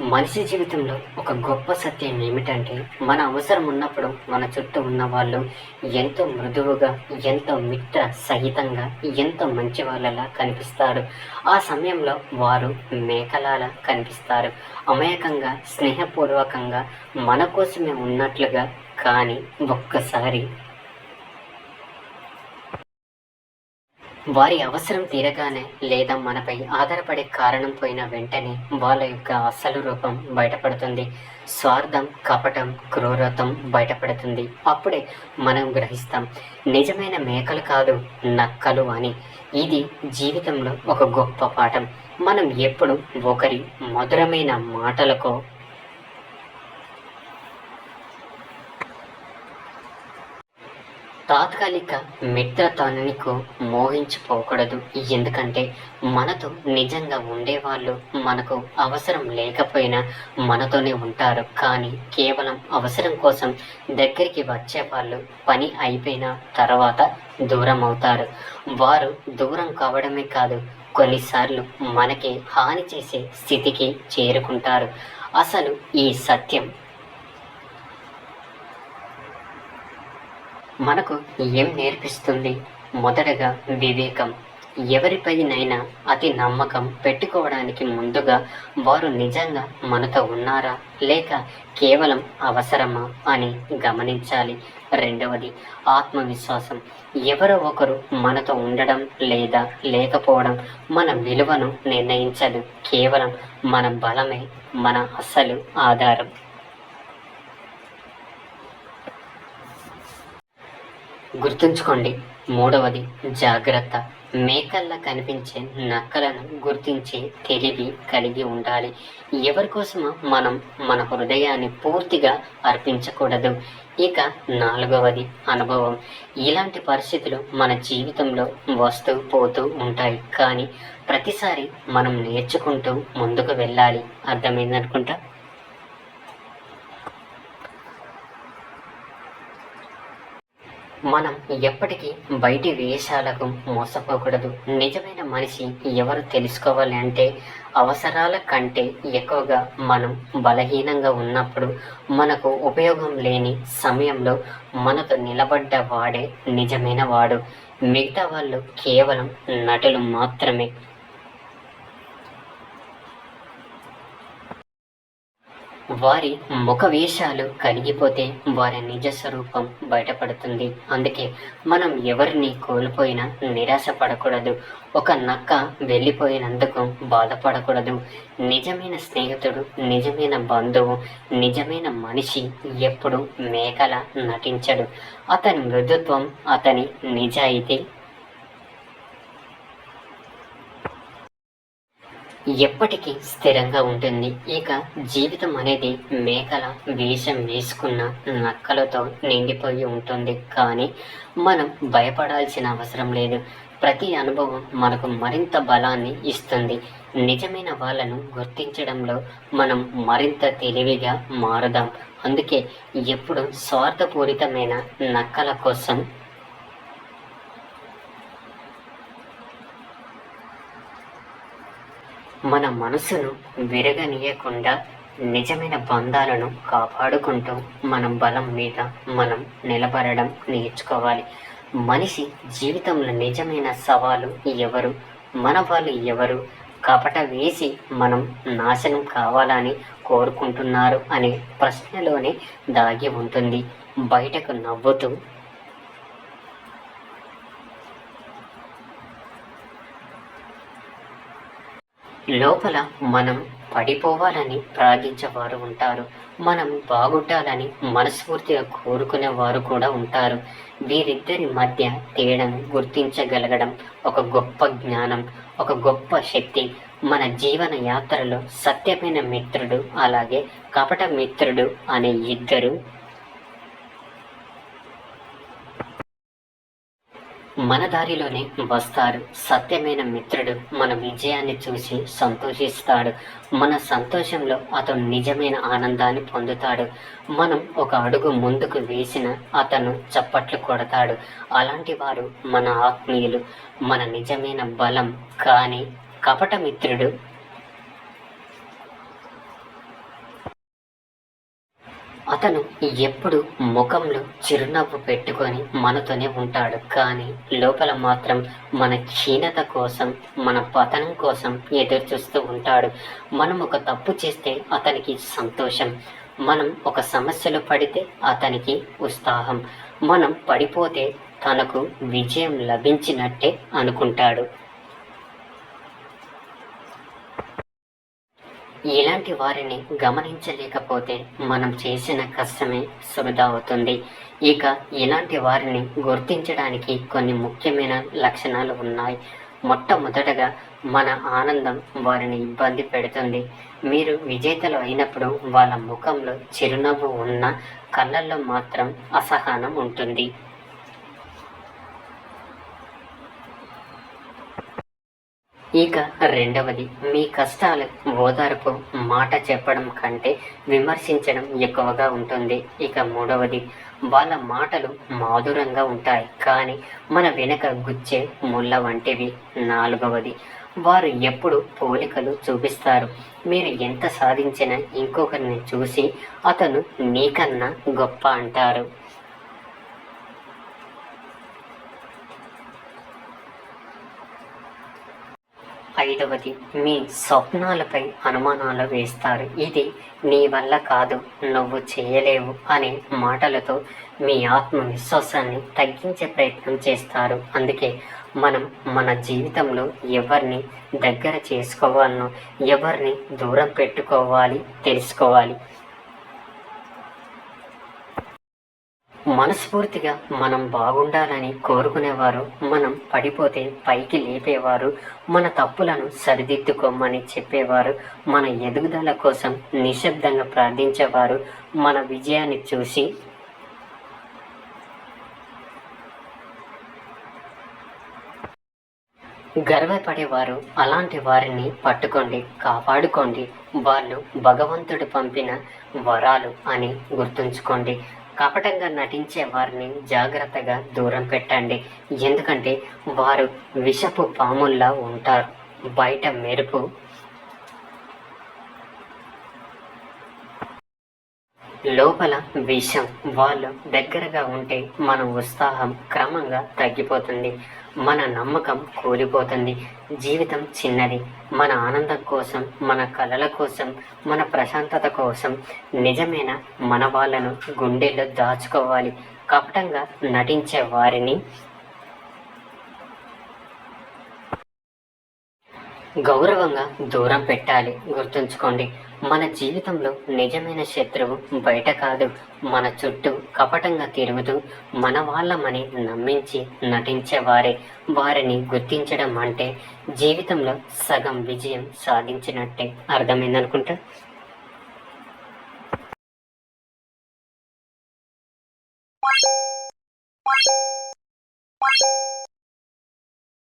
మనిషి జీవితంలో ఒక గొప్ప సత్యం ఏమిటంటే మన అవసరం ఉన్నప్పుడు మన చుట్టూ ఉన్న వాళ్ళు ఎంతో మృదువుగా ఎంతో మిత్ర సహితంగా ఎంతో మంచి వాళ్ళలా కనిపిస్తారు. ఆ సమయంలో వారు మేకలాలా కనిపిస్తారు. అమాయకంగా స్నేహపూర్వకంగా మన కోసమే ఉన్నట్లుగా కానీ ఒక్కసారి వారి అవసరం తీరగానే లేదా మనపై ఆధారపడే కారణం పోయిన వెంటనే వాళ్ళ యొక్క అసలు రూపం బయటపడుతుంది. స్వార్థం కపటం క్రూరత్వం బయటపడుతుంది. అప్పుడే మనం గ్రహిస్తాం నిజమైన మేకలు కాదు నక్కలు అని. ఇది జీవితంలో ఒక గొప్ప పాఠం. మనం ఎప్పుడు ఒకరి మధురమైన మాటలకో తాత్కాలిక మిత్రత్వానికి మోహించిపోకూడదు ఎందుకంటే మనతో నిజంగా ఉండేవాళ్ళు మనకు అవసరం లేకపోయినా మనతోనే ఉంటారు. కానీ కేవలం అవసరం కోసం దగ్గరికి వచ్చేవాళ్ళు పని అయిపోయిన తర్వాత దూరం అవుతారు. వారు దూరం కావడమే కాదు కొన్నిసార్లు మనకి హాని చేసే స్థితికి చేరుకుంటారు. అసలు ఈ సత్యం మనకు ఏం నేర్పిస్తుంది? మొదటగా వివేకం. ఎవరిపైనైనా అతి నమ్మకం పెట్టుకోవడానికి ముందుగా వారు నిజంగా మనతో ఉన్నారా? లేక కేవలం అవసరమా అని గమనించాలి. రెండవది ఆత్మవిశ్వాసం. ఎవరో ఒకరు మనతో ఉండడం లేదా లేకపోవడం మన విలువను నిర్ణయించదు. కేవలం మన బలమే మన అసలు ఆధారం. గుర్తుంచుకోండి. మూడవది జాగ్రత్త. మేకల్లా కనిపించే నక్కలను గుర్తించే తెలివి కలిగి ఉండాలి. ఎవరి కోసమో మనం మన హృదయాన్ని పూర్తిగా అర్పించకూడదు. ఇక నాలుగవది అనుభవం. ఇలాంటి పరిస్థితులు మన జీవితంలో వస్తూ పోతూ ఉంటాయి. కానీ ప్రతిసారి మనం నేర్చుకుంటూ ముందుకు వెళ్ళాలి. అర్థమైందనుకుంటా? మనం ఎప్పటికీ బయటి వేషాలకు మోసపోకూడదు. నిజమైన మనిషి ఎవరు తెలుసుకోవాలి అంటే అవసరాల కంటే ఎక్కువగా మనం బలహీనంగా ఉన్నప్పుడు మనకు ఉపయోగం లేని సమయంలో మనతో నిలబడ్డ వాడే నిజమైన వాడు. మిగతా వాళ్ళు కేవలం నటులు మాత్రమే. వారి ముఖ వేషాలు కలిగిపోతే వారి నిజ స్వరూపం బయటపడుతుంది. అందుకే మనం ఎవరిని కోల్పోయినా నిరాశ పడకూడదు. ఒక నక్క వెళ్ళిపోయినందుకు బాధపడకూడదు. నిజమైన స్నేహితుడు నిజమైన బంధువు నిజమైన మనిషి ఎప్పుడు మేకల నటించడు. అతని మృదుత్వం అతని నిజాయితీ ఎప్పటికీ స్థిరంగా ఉంటుంది. ఇక జీవితం అనేది మేకల వేషం వేసుకున్న నక్కలతో నిండిపోయి ఉంటుంది. కానీ మనం భయపడాల్సిన అవసరం లేదు. ప్రతి అనుభవం మనకు మరింత బలాన్ని ఇస్తుంది. నిజమైన వాళ్ళను గుర్తించడంలో మనం మరింత తెలివిగా మారుదాం. అందుకే ఎప్పుడు స్వార్థపూరితమైన నక్కల కోసం మన మనసును విరగనీయకుండా నిజమైన బంధాలను కాపాడుకుంటూ మన బలం మీద మనం నిలబడడం నేర్చుకోవాలి. మనిషి జీవితంలో నిజమైన సవాలు ఎవరు? మన వాళ్ళు ఎవరు? కపట వేసి మనం నాశనం కావాలని కోరుకుంటున్నారు అనే ప్రశ్నలోనే దాగి ఉంటుంది. బయటకు నవ్వుతూ లోపల మనం పడిపోవాలని ప్రార్థించేవారు ఉంటారు. మనం బాగుండాలని మనస్ఫూర్తిగా కోరుకునే వారు కూడా ఉంటారు. వీరిద్దరి మధ్య తేడాను గుర్తించగలగడం ఒక గొప్ప జ్ఞానం ఒక గొప్ప శక్తి. మన జీవన యాత్రలో సత్యమైన మిత్రుడు అలాగే కపట మిత్రుడు అనే ఇద్దరు మన దారిలోనే వస్తారు. సత్యమైన మిత్రుడు మన విజయాన్ని చూసి సంతోషిస్తాడు. మన సంతోషంలో అతను నిజమైన ఆనందాన్ని పొందుతాడు. మనం ఒక అడుగు ముందుకు వేసిన అతను చప్పట్లు కొడతాడు. అలాంటి వారు మన ఆత్మీయులు. మన నిజమైన బలం కానీ కపట మిత్రుడు అతను ఎప్పుడు ముఖంలో చిరునవ్వు పెట్టుకొని మనతోనే ఉంటాడు. కానీ లోపల మాత్రం మన క్షీణత కోసం మన పతనం కోసం ఎదురు చూస్తూ ఉంటాడు. మనం ఒక తప్పు చేస్తే అతనికి సంతోషం. మనం ఒక సమస్యలో పడితే అతనికి ఉత్సాహం. మనం పడిపోతే తనకు విజయం లభించినట్టే అనుకుంటాడు. ఇలాంటి వారిని గమనించలేకపోతే మనం చేసిన కష్టమే వృధా అవుతుంది. ఇక ఇలాంటి వారిని గుర్తించడానికి కొన్ని ముఖ్యమైన లక్షణాలు ఉన్నాయి. మొట్టమొదటగా మన ఆనందం వారిని ఇబ్బంది పెడుతుంది. మీరు విజేతలు అయినప్పుడు వాళ్ళ ముఖంలో చిరునవ్వు ఉన్న కళ్ళల్లో మాత్రం అసహనం ఉంటుంది. ఇక రెండవది మీ కష్టాలు ఓదార్పు మాట చెప్పడం కంటే విమర్శించడం ఎక్కువగా ఉంటుంది. ఇక మూడవది వాళ్ళ మాటలు మాధురంగా ఉంటాయి కానీ మన వెనుక గుచ్చే ముళ్ళ వంటివి. నాలుగవది వారు ఎప్పుడు పోలికలు చూపిస్తారు. మీరు ఎంత సాధించినా ఇంకొకరిని చూసి అతను నీకన్నా గొప్ప అంటారు. ఐదవది మీ స్వప్నాలపై అనుమానాలు వేస్తారు. ఇది నీ వల్ల కాదు నువ్వు చేయలేవు అనే మాటలతో మీ ఆత్మవిశ్వాసాన్ని తగ్గించే ప్రయత్నం చేస్తారు. అందుకే మనం మన జీవితంలో ఎవరిని దగ్గర చేసుకోవాలనో ఎవరిని దూరం పెట్టుకోవాలి తెలుసుకోవాలి. మనస్ఫూర్తిగా మనం బాగుండాలని కోరుకునేవారు మనం పడిపోతే పైకి లేపేవారు మన తప్పులను సరిదిద్దుకోమని చెప్పేవారు మన ఎదుగుదల కోసం నిశ్శబ్దంగా ప్రార్థించేవారు మన విజయాన్ని చూసి గర్వపడేవారు. అలాంటి వారిని పట్టుకోండి కాపాడుకోండి. వాళ్ళు భగవంతుడు పంపిన వరాలు అని గుర్తుంచుకోండి. కపటంగా నటించే వారిని జాగ్రత్తగా దూరం పెట్టండి. ఎందుకంటే వారు విషపు పాముల్లా ఉంటారు. బయట మెరుపు లోపల విషం వాళ్ళు దగ్గరగా ఉంటే మన ఉత్సాహం క్రమంగా తగ్గిపోతుంది. మన నమ్మకం కూలిపోతుంది. జీవితం చిన్నది. మన ఆనందం కోసం మన కళల కోసం మన ప్రశాంతత కోసం నిజమైన మన వాళ్ళను గుండెల్లో దాచుకోవాలి. కపటంగా నటించే వారిని గౌరవంగా దూరం పెట్టాలి. గుర్తుంచుకోండి. మన జీవితంలో నిజమైన శత్రువు బయట కాదు. మన చుట్టూ కపటంగా తిరుగుతూ మన వాళ్ళమని నమ్మించి నటించేవారే. వారిని గుర్తించడం అంటే జీవితంలో సగం విజయం సాధించినట్టే అర్థమైందనుకుంటా?